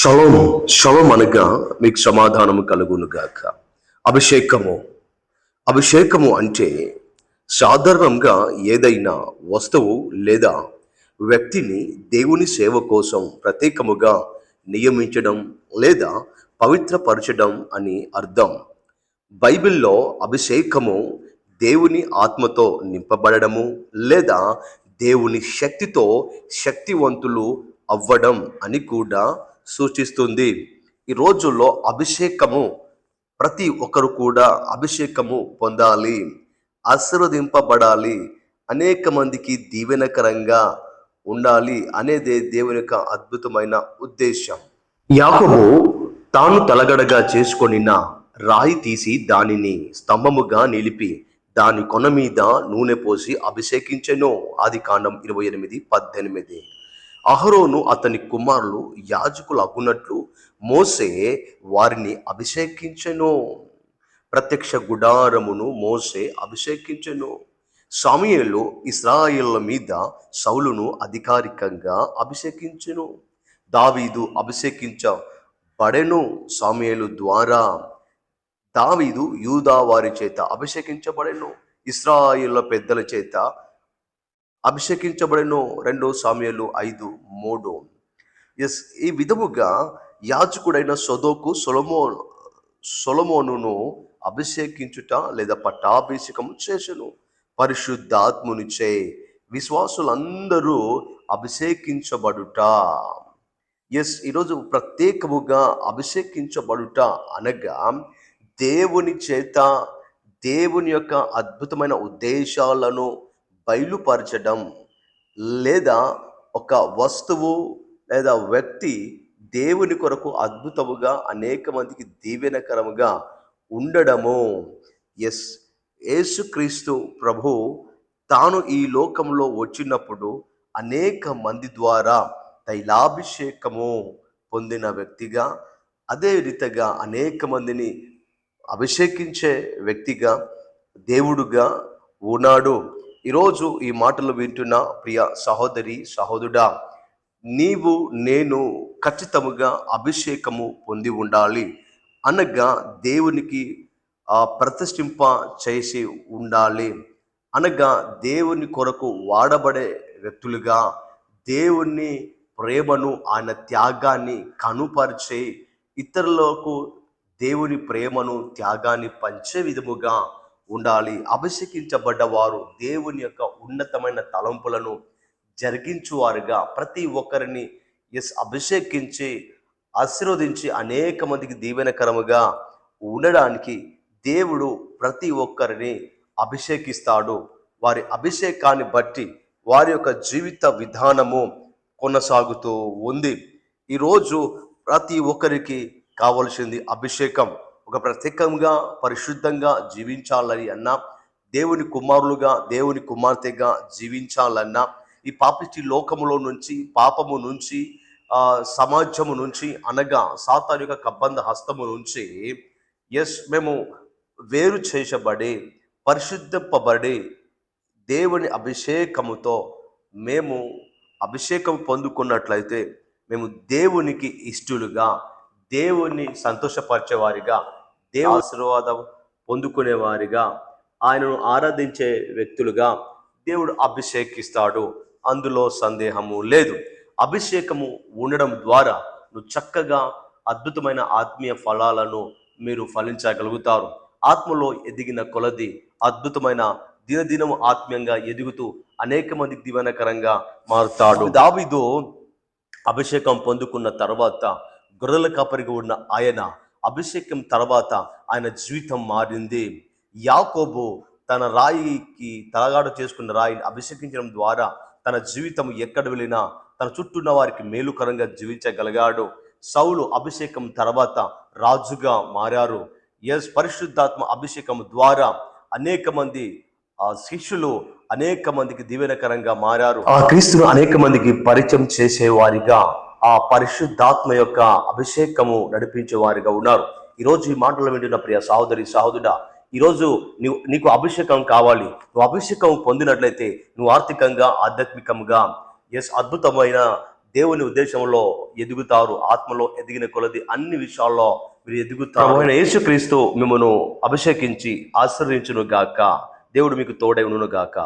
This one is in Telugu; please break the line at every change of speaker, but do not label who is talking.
షలోం షలోం అనగా మీకు సమాధానము కలుగును గాక అభిషేకము. అభిషేకము అంటే సాధారణంగా ఏదైనా వస్తువు లేదా వ్యక్తిని దేవుని సేవ కోసం ప్రత్యేకముగా నియమించడం లేదా పవిత్రపరచడం అని అర్థం. బైబిల్లో అభిషేకము దేవుని ఆత్మతో నింపబడము లేదా దేవుని శక్తితో శక్తివంతులు అవ్వడం అని కూడా సూచిస్తుంది. ఈ రోజుల్లో అభిషేకము ప్రతి ఒక్కరు కూడా అభిషేకము పొందాలి ఆశీర్వదింపబడాలి అనేక మందికి దీవెనకరంగా ఉండాలి అనేదే దేవుని యొక్క అద్భుతమైన ఉద్దేశం యాకోబు తాను తలగడగా చేసుకొనిన రాయి తీసి దానిని స్తంభముగా నిలిపి దాని కొన మీద నూనె పోసి అభిషేకించెను. ఆది కాండం ఇరవై ఎనిమిది పద్దెనిమిది. అహరోను అతని కుమారులు యాజకులు అగునట్లు మోసే వారిని అభిషేకించెను. ప్రత్యక్ష గుడారమును మోసే అభిషేకించెను. సమయంలో ఇస్రాయిల్ల మీద సౌలును అధికారికంగా అభిషేకించెను. దావీదు అభిషేకించబడెను సాముయేలు ద్వారా. దావీదు యూదా వారి చేత అభిషేకించబడెను. ఇస్రాయిల్ల పెద్దల చేత అభిషేకించబడిన రెండో సామ్యాలు ఐదు మూడు. ఎస్ ఈ విధముగా యాజకుడైన సొదోకు సొలమో సొలమోనును అభిషేకించుట లేదా పట్టాభిషేకం చేసెను. పరిశుద్ధాత్మునిచే విశ్వాసులందరూ అభిషేకించబడుట. ఎస్ ఈరోజు ప్రత్యేకముగా అభిషేకించబడుట అనగా దేవుని చేత దేవుని యొక్క అద్భుతమైన ఉద్దేశాలను బయలుపరచడం లేదా ఒక వస్తువు లేదా వ్యక్తి దేవుని కొరకు అద్భుతముగా అనేక మందికి దీవెనకరముగా ఉండడము. ఎస్ యేసుక్రీస్తు ప్రభు తాను ఈ లోకంలో వచ్చినప్పుడు అనేక మంది ద్వారా తైలాభిషేకము పొందిన వ్యక్తిగా అదే రీతిగా అనేక మందిని అభిషేకించే వ్యక్తిగా దేవుడుగా ఉన్నాడు ఈరోజు ఈ మాటలు వింటున్న ప్రియ సహోదరి సహోదరుడా నీవు నేను ఖచ్చితముగా అభిషేకము పొంది ఉండాలి. అనగా దేవునికి ప్రతిష్ఠింప చేసి ఉండాలి. అనగా దేవుని కొరకు వాడబడే వ్యక్తులుగా దేవుని ప్రేమను ఆయన త్యాగాన్ని కనుపరిచే ఇతరులకు దేవుని ప్రేమను త్యాగాన్ని పంచే విధముగా ఉండాలి. అభిషేకించబడ్డ వారు దేవుని యొక్క ఉన్నతమైన తలంపులను జరిగించువారుగా. ప్రతి ఒక్కరిని ఎస్ అభిషేకించి ఆశీర్వదించి అనేక మందికి దీవెనకరముగా ఉండడానికి దేవుడు ప్రతి ఒక్కరిని అభిషేకిస్తాడు. వారి అభిషేకాన్ని బట్టి వారి యొక్క జీవిత విధానము కొనసాగుతూ ఉంది. ఈరోజు ప్రతి ఒక్కరికి కావలసింది అభిషేకం. ఒక ప్రత్యేకంగా పరిశుద్ధంగా జీవించాలని అన్నా దేవుని కుమారులుగా దేవుని కుమార్తెగా జీవించాలన్నా ఈ పాపిటి లోకములో నుంచి పాపము నుంచి సమాజము నుంచి అనగా సాతాను యొక్క కబ్బంద హస్తము నుంచి ఎస్ మేము వేరు చేసబడి పరిశుద్ధపబడి దేవుని అభిషేకముతో మేము అభిషేకం పొందుకున్నట్లయితే మేము దేవునికి ఇష్టలుగా దేవుని సంతోషపరిచేవారిగా దేవు ఆశీర్వాదం పొందుకునేవారిగా ఆయనను ఆరాధించే వ్యక్తులుగా దేవుడు అభిషేకిస్తాడు. అందులో సందేహము లేదు. అభిషేకము ఉండడం ద్వారా నువ్వు చక్కగా అద్భుతమైన ఆత్మీయ ఫలాలను మీరు ఫలించగలుగుతారు. ఆత్మలో ఎదిగిన కొలది అద్భుతమైన దినదినము ఆత్మీయంగా ఎదుగుతూ అనేక మందికి దీవెనకరంగా మారుతాడు. దావీదు అభిషేకం పొందుకున్న తర్వాత గొర్రెల కాపరిగా ఉన్న ఆయన అభిషేకం తర్వాత ఆయన జీవితం మారింది. యాకోబు తన రాయికి తలగాడు చేసుకున్న రాయిని అభిషేకించడం ద్వారా తన జీవితం ఎక్కడ వెళ్ళినా తన చుట్టూ ఉన్న వారికి మేలుకరంగా జీవించగలిగాడు. సౌలు అభిషేకం తర్వాత రాజుగా మారారు. ఎస్ పరిశుద్ధాత్మ అభిషేకం ద్వారా అనేక మంది ఆ శిష్యులు అనేక మందికి దీవెనకరంగా మారారు. ఆ క్రీస్తును అనేక మందికి పరిచయం చేసేవారిగా ఆ పరిశుద్ధాత్మ యొక్క అభిషేకము నడిపించే వారిగా ఉన్నారు. ఈరోజు ఈ మాటలు వింటున్న ప్రియ సహోదరి సహోదరుడా ఈరోజు నీవు నీకు అభిషేకం కావాలి. నువ్వు అభిషేకం పొందినట్లయితే నువ్వు ఆర్థికంగా ఆధ్యాత్మికంగా ఎస్ అద్భుతమైన దేవుని ఉద్దేశంలో ఎదుగుతారు. ఆత్మలో ఎదిగిన కొలది అన్ని విషయాల్లో మీరు ఎదుగుతారు. ఆయన యేసుక్రీస్తు మిమ్మను అభిషేకించి ఆశ్రయించును గాక దేవుడు మీకు తోడై గాక